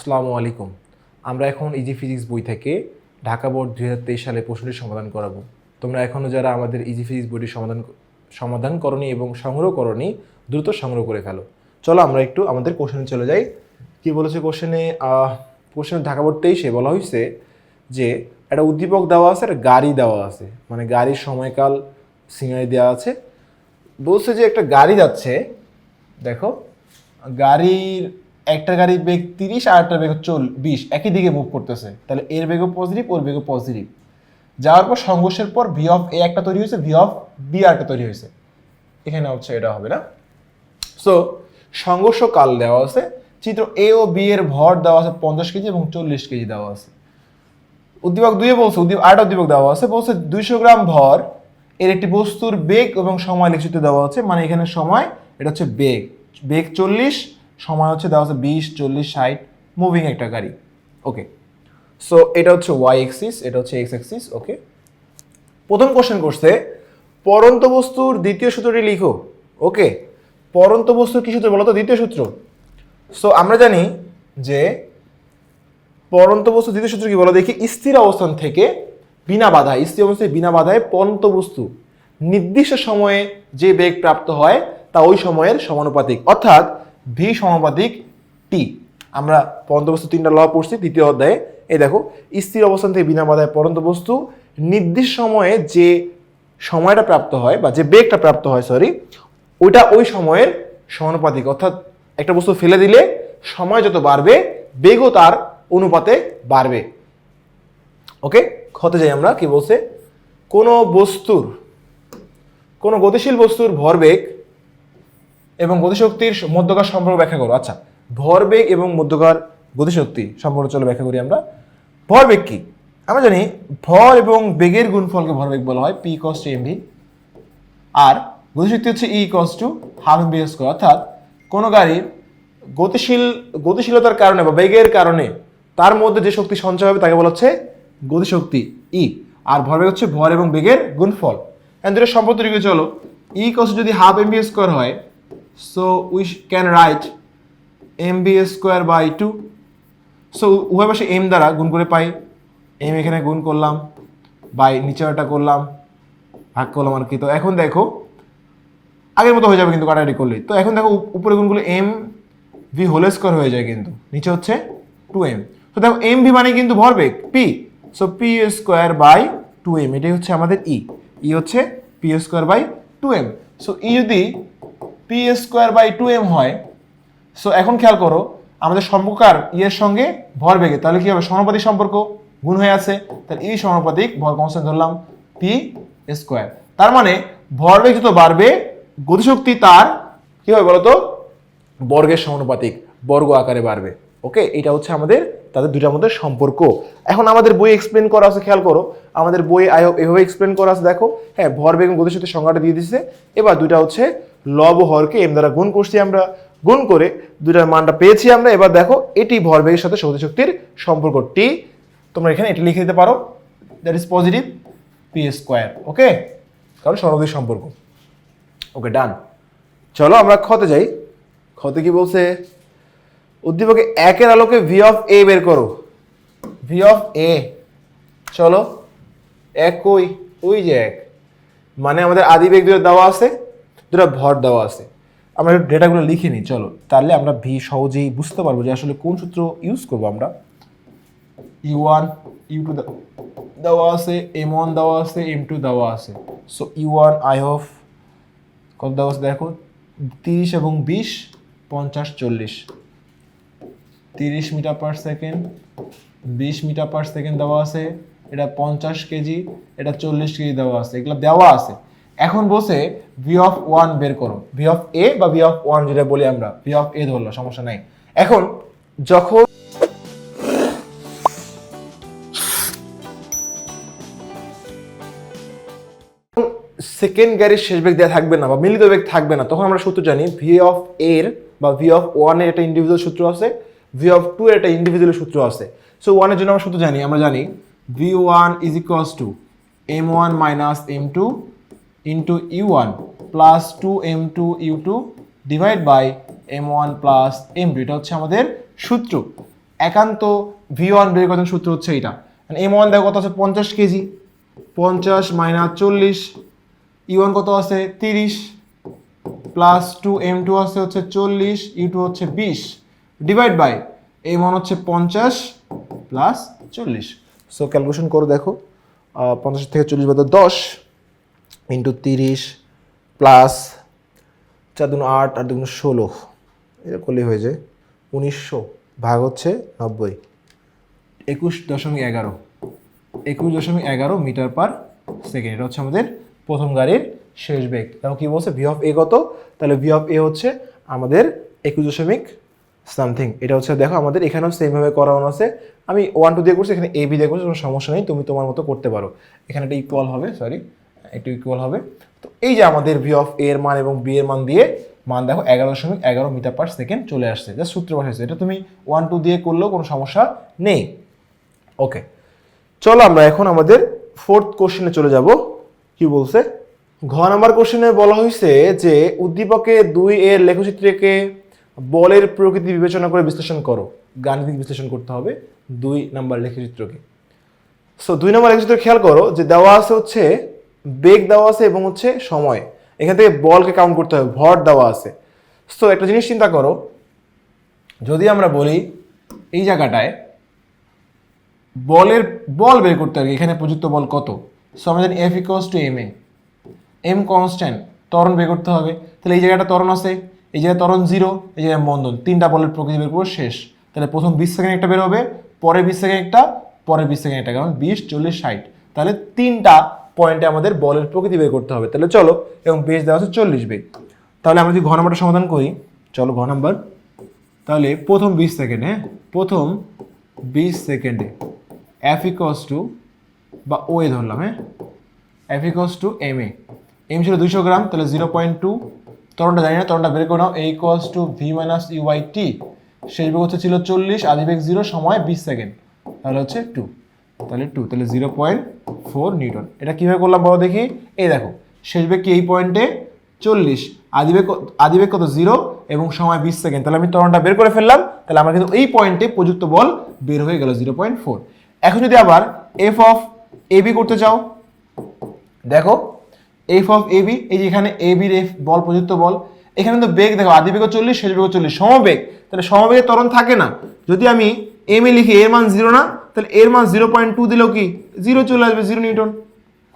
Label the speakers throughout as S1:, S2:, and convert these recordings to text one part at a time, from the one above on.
S1: আসসালামু আলাইকুম। আমরা এখন ইজি ফিজিক্স বই থেকে ঢাকা বোর্ড দুই হাজার তেইশ সালে প্রশ্নটি সমাধান করাবো। তোমরা এখনও যারা আমাদের ইজি ফিজিক্স বইটির সমাধান সমাধান করনি এবং সংগ্রহ করনি, দ্রুত সংগ্রহ করে ফেলো। চলো আমরা একটু আমাদের কোশ্চেনে চলে যাই। কি বলেছে কোশ্চেনে কোশ্চেনে ঢাকা বোর্ড তেইশে বলা হয়েছে যে, একটা উদ্দীপক দেওয়া আছে আর গাড়ি দেওয়া আছে। মানে গাড়ির সময়কাল সিঙ্গারি দেওয়া আছে। বলছে যে একটা গাড়ি যাচ্ছে, দেখো, গাড়ির একটা গাড়ির বেগ তিরিশ আর একটা বেগ চল বিশ, একই দিকে মুভ করতেছে। তাহলে এর বেগও পজিটিভ ওর বেগও পজিটিভ যাওয়ার পর সংঘর্ষের পর ভি অফ এ একটা তৈরি হয়েছে ভি অফ বি আর একটা তৈরি হয়েছে। এখানে হচ্ছে এটা হবে না? সো সংঘর্ষ কাল দেওয়া আছে, চিত্র এ ও বি এর ভর দেওয়া আছে পঞ্চাশ কেজি এবং চল্লিশ কেজি দেওয়া আছে। উদ্দীপক দুইয়ে বলছে উদ্দীপক আরেকটা উদ্দীপক দেওয়া আছে, বলছে দুইশো গ্রাম ভর, এর একটি বস্তুর বেগ এবং সময় লিখিত দেওয়া আছে মানে এখানে সময়, এটা হচ্ছে বেগ। বেগ চল্লিশ সময় হচ্ছে দেওয়া আছে বিশ, চল্লিশ, ষাট মুভিং একটা গাড়ি। ওকে সো এটা হচ্ছে ওয়াই এক্সিস এটা হচ্ছে এক্স এক্সিস ওকে প্রথম কোশ্চেন করছে, পরন্ত বস্তুর দ্বিতীয় সূত্রটি লিখো ওকে পরন্ত বস্তুর কি সূত্র বলো তো, দ্বিতীয় সূত্র? সো আমরা জানি যে পরন্ত বস্তু দ্বিতীয় সূত্র কি বলো? দেখি, স্থির অবস্থান থেকে বিনা বাধায় স্থির অবস্থায় বিনা বাধায় পরন্ত বস্তু নির্দিষ্ট সময়ে যে বেগ প্রাপ্ত হয়, তা ওই সময়ের সমানুপাতিক। অর্থাৎ ভি সমানুপাতিক টি। আমরা পরন্ত বস্তু তিনটা ল পড়ছি, দ্বিতীয় অধ্যায়ে। এই দেখো, স্থির অবস্থান থেকে বিনা বাধায় পরন্ত বস্তু, নির্দিষ্ট সময়ে যে সময়টা প্রাপ্ত হয় বা যে বেগটা প্রাপ্ত হয় সরি ওইটা ওই সময়ের সমানুপাতিক। অর্থাৎ একটা বস্তু ফেলে দিলে সময় যত বাড়বে, বেগও তার অনুপাতে বাড়বে। ওকে, ক্ষতে যাই আমরা, কি বলছে? কোনো বস্তুর, কোনো গতিশীল বস্তুর ভরবেগ এবং গতিশক্তির মধ্যকার সম্পর্ক ব্যাখ্যা করো। আচ্ছা ভরবেগ এবং মধ্যকার গতিশক্তি সম্পর্ক চলো ব্যাখ্যা করি আমরা। ভরবেগ কি? আমরা জানি ভর এবং বেগের গুণফলকে ভরবেগ বলা হয় পি কস টু এমভি আর গতিশক্তি হচ্ছে E equals to half MV square অর্থাৎ কোনো গাড়ির গতিশীল, গতিশীলতার কারণে বা বেগের কারণে তার মধ্যে যে শক্তি সঞ্চয় হবে তাকে বলা হচ্ছে গতিশক্তি ই আর ভরবেগ হচ্ছে ভর এবং বেগের গুণফল। এখন দুটো সম্পর্ক তৈরি করে, চলো। ই কস যদি হাফ এমভি স্কোয়ার হয় we can write M V square by two so উভয় পাশে এম দ্বারা গুণ করে পাই এম এখানে গুণ করলাম বাই নিচেরটা করলাম, ভাগ করলাম আর কি। তো এখন দেখো, আগের মতো হয়ে যাবে কিন্তু কাটাকাটি করলে। তো এখন দেখো, উপ- উপরে গুণগুলো এম ভি হোল স্কোয়ার হয়ে যায় কিন্তু। নিচে হচ্ছে টু এম তো দেখো এম ভি মানে কিন্তু ভরবেগ P so P square by two M এটাই হচ্ছে আমাদের ই ই হচ্ছে P square by two M so E যদি P square by two M হয়। সো এখন খেয়াল করো, আমাদের সম্পর্কার ইয়ের সঙ্গে ভর বেগে, তাহলে কি হবে? সমানুপাতিক সম্পর্ক গুণ হয়ে আছে। তাহলে এই সমানুপাতিক ভর কনস্ট্যান্ট ধরলাম পি স্কোয়ার তার মানে ভরবেগ যত বাড়বে, গতিশক্তি তার কি হবে বলতো? বর্গের সমানুপাতিক বর্গ আকারে বাড়বে। ওকে এটা হচ্ছে আমাদের, তাদের দুটার মধ্যে সম্পর্ক। এখন আমাদের বই এক্সপ্লেন করা আছে, খেয়াল করো। আমাদের বই আই হোপ এভাবে এক্সপ্লেন করা আছে, দেখো। হ্যাঁ ভরবেগ এবং গতিশক্তির সংজ্ঞাটা দিয়ে দিচ্ছে এবার দুইটা হচ্ছে লব হরকে এম দ্বারা গুণ করছি আমরা। গুণ করে দুটার মানটা পেয়েছি আমরা। এবার দেখো, এটি ভরবেগের সাথে গতিশক্তির সম্পর্ক টি তোমরা এখানে এটি লিখে দিতে পারো। That is positive P square okay কারণ সর্বাধিক সম্পর্ক। ওকে ডান চলো আমরা খতে যাই। খতে কি বলছে? উদ্দীপকে একের আলোকে ভি অফ এ বের করো। ভি অফ এ চলো। এক কই? ওই যে এক। মানে আমাদের আদি বেগ দেওয়া আছে। দুটো ভর দেওয়া আছে। আমরা ডেটাগুলো লিখে নিই, চলো। তাহলে আমরা ভি সহজেই বুঝতে পারব যে আসলে কোন সূত্র ইউজ করব আমরা। ইউ ওয়ান ইউ টু দেওয়া আছে এম ওয়ান দেওয়া আছে এম টু দেওয়া আছে। So U one I of কত দেওয়া আছে দেখো? তিরিশ এবং বিশ, পঞ্চাশ, চল্লিশ। তিরিশ মিটার পার সেকেন্ড বিশ মিটার পার সেকেন্ড দেওয়া আছে। এটা পঞ্চাশ কেজি, এটা চল্লিশ কেজি দেওয়া আছে। এগুলো দেওয়া আছে। এখন বসে ভি অফ ওয়ান বের করো। ভি অফ এ বা ভি অফ ওয়ান যেটা বলি আমরা ভি অফ এ ধরলো, সমস্যা নাই। এখন যখন সেকেন্ড গাড়ির শেষ বেগ দেওয়া থাকবে না বা মিলিত বেগ থাকবে না, তখন আমরা সূত্র জানি ভি অফ এর বা ভি অফ ওয়ানের একটা ইন্ডিভিজুয়াল সূত্র আছে ভি অফ টু এর একটা ইন্ডিভিজুয়াল সূত্র আছে। সো ওয়ানের জন্য আমরা সূত্র জানি, আমরা জানি V one is equals to M one minus M two into U one plus two M two U two divide by M one plus M এটা হচ্ছে আমাদের সূত্র। একান্ত ভি ওয়ান বের করার সূত্র হচ্ছে এইটা। এম ওয়ান দেখো কত আছে? পঞ্চাশ কেজি। পঞ্চাশ মাইনাস চল্লিশ। ই ওয়ান কত আছে? তিরিশ। প্লাস টু এম টু আছে হচ্ছে চল্লিশ। ইউ টু হচ্ছে বিশ। ডিভাইড বাই এম ওয়ান হচ্ছে পঞ্চাশ প্লাস চল্লিশ। সো ক্যালকুলেশন করে দেখো। পঞ্চাশ থেকে চল্লিশ বাদ দশ। ইন্টু তিরিশ প্লাস চার দুগুণ আট আট দুগুণ ষোলো। এটা করলেই হয়ে যায় উনিশশো ভাগ হচ্ছে নব্বই। একুশ দশমিক এগারো। একুশ দশমিক এগারো মিটার পার সেকেন্ড। এটা হচ্ছে আমাদের প্রথম গাড়ির শেষ বেগ। তাহলে কী বলছে? ভি অফ এ কত? তাহলে ভি অফ এ হচ্ছে আমাদের একুশ দশমিক সামথিং এটা হচ্ছে দেখো আমাদের এখানেও সেমভাবে করানো আছে। আমি ওয়ান টু দিয়ে করছি, এখানে এ বি দিয়ে করছি, কোনো সমস্যা নেই। তুমি তোমার মতো করতে পারো। এখানে একটা ইকুয়াল হবে সরি একটু ইকুয়াল হবে। তো এই যে আমাদের ভি অফ এর মান এবং বি এর মান দিয়ে মান দেখো এগারো দশমিক এগারো মিটার পার সেকেন্ড চলে আসছে। যা সূত্র বসাইছে এটা তুমি ওয়ান টু দিয়ে করলেও কোনো সমস্যা নেই। ওকে চলো আমরা এখন আমাদের ফোর্থ কোশ্চেনে চলে যাব। কি বলছে? ঘ নাম্বার কোশ্চেনে বলা হয়েছে যে উদ্দীপকে দুই এর লেখচিত্রকে বলের প্রকৃতি বিবেচনা করে বিশ্লেষণ করো। গাণিতিক বিশ্লেষণ করতে হবে দুই নাম্বার লেখচিত্রকে। সো দুই নম্বর লেখচিত্র খেয়াল করো যে দেওয়া আছে হচ্ছে বেগ দেওয়া আছে এবং হচ্ছে সময়। এখান থেকে বলকে কাউন্ট করতে হবে, ভর দেওয়া আছে। সো একটা জিনিস চিন্তা করো, যদি আমরা বলি এই জায়গাটায় বলের বল বের করতে হবে, এখানে প্রযুক্ত বল কত? সো আমরা জানি F equals to M A M constant ত্বরণ বের করতে হবে। তাহলে এই জায়গাটা ত্বরণ আছে, এই জায়গায় ত্বরণ জিরো এই জায়গায় মন্দন তিনটা বলের প্রকৃতি বের করব, শেষ। তাহলে প্রথম বিশ সেকেন্ড একটা বের হবে পরে বিশ সেকেন্ড একটা পরে বিশ সেকেন্ড একটা, কারণ বিশ, চল্লিশ, ষাট। তাহলে তিনটা পয়েন্টে আমাদের বলের প্রকৃতি বের করতে হবে। তাহলে চলো, এবং বেশ দেওয়া আছে চল্লিশ বেগ তাহলে আমরা যদি ঘ নাম্বারটা সমাধান করি, চলো ঘ নাম্বার তাহলে প্রথম বিশ সেকেন্ড হ্যাঁ প্রথম বিশ সেকেন্ডে ইকস টু বা ও এ ধরলাম হ্যাঁ? Equals to M A. M ছিল দুশো গ্রাম, তাহলে জিরো পয়েন্ট টু তরণটা জানি না তরণটা বের করে নাও। A equals to V minus U I T শেষ বেগ হচ্ছে ছিল চল্লিশ আদি বেগ জিরো সময় বিশ সেকেন্ড তাহলে হচ্ছে টু তাহলে টু তাহলে জিরো পয়েন্ট ফোর নিউটন। এটা কীভাবে করলাম বলো দেখি? এই দেখো, শেষ বেগ কি এই পয়েন্টে চল্লিশ। আদিবেগ আদিবেগ কত? জিরো এবং সময় বিশ সেকেন্ড। তাহলে আমি ত্বরণটা বের করে ফেললাম, তাহলে আমার কিন্তু এই পয়েন্টে প্রযুক্ত বল বের হয়ে গেল জিরো পয়েন্ট ফোর এখন যদি আবার এফ অফ এ বি করতে চাও, দেখো এফ অফ এ বি এই যে এখানে এ বির এফ বল, প্রযুক্ত বল, এখানে তো বেগ দেখো, আদি বেগ চল্লিশ, শেষ বেগ চল্লিশ, সমবেগ। তাহলে সমবেগের ত্বরণ থাকে না। যদি আমি এম এ লিখি এর মান জিরো না তাহলে এর মান জিরো পয়েন্ট টু দিলেও কি? জিরো চলে আসবে জিরো নিউটন।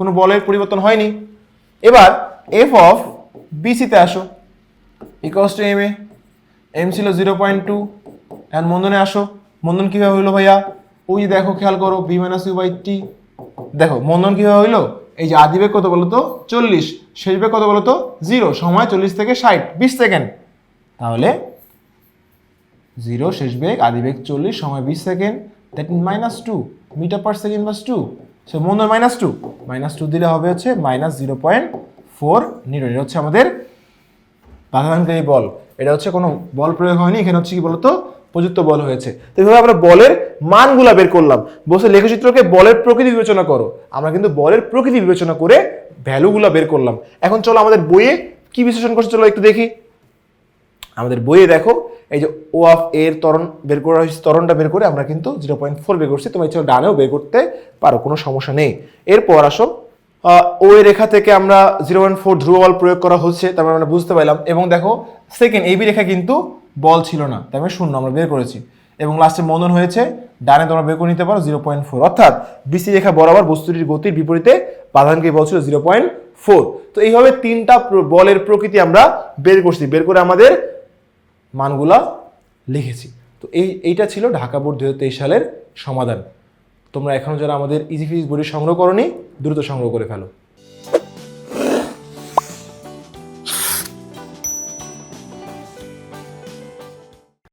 S1: কোনো বলের পরিবর্তন হয়নি। এবার এফ অফ বিসিতে আসো। Equals to M A M ছিল জিরো পয়েন্ট টু এখন মন্দনে আসো। মন্দন কীভাবে হইল ভাইয়া? ওই যে দেখো, খেয়াল করো V minus U by T দেখো মন্দন কীভাবে হইল এই যে আদিবেগ কত বলো তো? চল্লিশ। শেষ বেগ কত বলো তো? জিরো সময় চল্লিশ থেকে ষাট। বিশ সেকেন্ড। তাহলে জিরো শেষ বেগ আদি বেগ চল্লিশ, সময় বিশ second. That mean minus two metre per second plus two so মন্দন মাইনাস টু মাইনাস টু দিলে হবে হচ্ছে minus zero point four Newton. এটা হচ্ছে আমাদের বাধাদানকারী বল। এটা হচ্ছে কোনো বল প্রয়োগ হয়নি, এখানে হচ্ছে কি বলতো? প্রযুক্ত বল হয়েছে। তো এইভাবে আমরা বলের মানগুলা বের করলাম। বসে লেখচিত্রকে বলের প্রকৃতি বিবেচনা করো। আমরা কিন্তু বলের প্রকৃতি বিবেচনা করে ভ্যালুগুলা বের করলাম। এখন চলো আমাদের বইয়ে কি বিশ্লেষণ করছে, চলো একটু দেখি। আমাদের বইয়ে দেখো এই যে ও অফ এর ত্বরণ বের করা হয়েছে, ত্বরণটা বের করে আমরা কিন্তু জিরো পয়েন্ট ফোর বের করছি। তোমার ইচ্ছা ডানেও বের করতে পারো, কোনো সমস্যা নেই। এরপর আসো ও এর রেখা থেকে আমরা জিরো পয়েন্ট ফোর ধ্রুব বল প্রয়োগ করা হচ্ছে তারপর আমরা বুঝতে পারলাম। এবং দেখো সেকেন্ড এই বি রেখা কিন্তু বল ছিল না তাই আমি শূন্য আমরা বের করেছি। এবং লাস্টে মন্দন হয়েছে, ডানে তোমরা বের করে নিতে পারো জিরো পয়েন্ট ফোর অর্থাৎ বিসি রেখা বরাবর বস্তুটির গতির বিপরীতে বাধানকে বল ছিল জিরো পয়েন্ট ফোর তো এইভাবে তিনটা বলের প্রকৃতি আমরা বের করছি। বের করে আমাদের মানগুলা লিখেছি। তো এই, এইটা ছিল ঢাকা বোর্ড দু সালের সমাধান। তোমরা এখনও যারা আমাদের ইজি ফিজিক্স বইটি সংগ্রহ করনি, দ্রুত সংগ্রহ করে ফেলো।